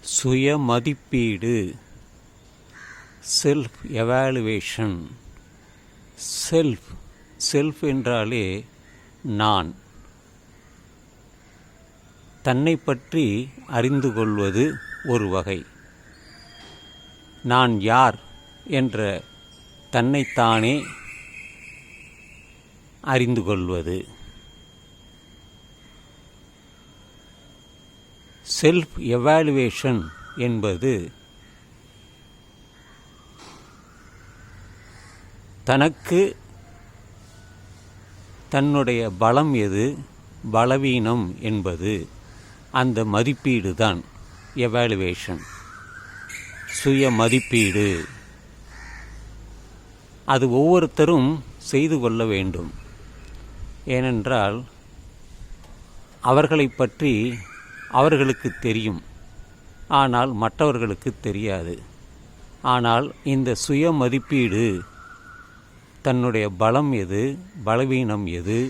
சுய மதிப்பீடு self evaluation self self என்றாலே நான். தன்னை பற்றி அறிந்து கொள்வது ஒரு வகை. நான் யார் என்ற தன்னைத்தானே அறிந்து கொள்வது. செல்ஃப் எவாலுவேஷன் என்பது தனக்கு தன்னுடைய பலம் எது? பலவீனம் என்பது அந்த மதிப்பீடு தான் எவாலுவேஷன் சுய மதிப்பீடு. அது ஒவ்வொருத்தரும் செய்து கொள்ள வேண்டும். ஏனென்றால் அவர்களை பற்றி அவர்களுக்கு தெரியும். ஆனால் மற்றவர்களுக்கு தெரியாது. ஆனால் இந்த சுய மதிப்பீடு தன்னுடைய பலம் எது பலவீனம் எது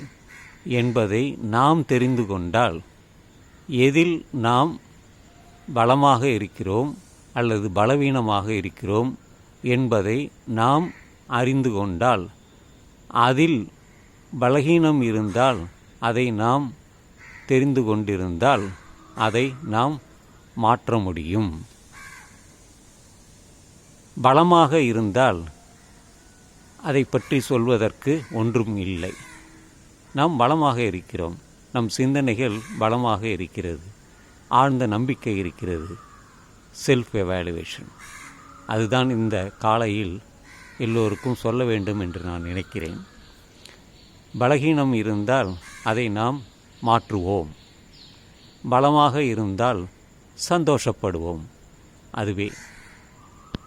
என்பதை நாம் தெரிந்து கொண்டால் எதில் நாம் பலமாக இருக்கிறோம் அல்லது பலவீனமாக இருக்கிறோம் என்பதை நாம் அறிந்து கொண்டால் அதில் பலகீனம் இருந்தால் அதை நாம் தெரிந்து கொண்டிருந்தால் அதை நாம் மாற்ற முடியும். பலமாக இருந்தால் அதை பற்றி சொல்வதற்கு ஒன்றும் இல்லை. நாம் பலமாக இருக்கிறோம். நம் சிந்தனைகள் பலமாக இருக்கிறது. ஆழ்ந்த நம்பிக்கை இருக்கிறது. செல்ஃப் எவாலுவேஷன் அதுதான் இந்த காலையில் எல்லோருக்கும் சொல்ல வேண்டும் என்று நான் நினைக்கிறேன். பலகீனம் இருந்தால் அதை நாம் மாற்றுவோம். பலமாக இருந்தால் சந்தோஷப்படுவோம். அதுவே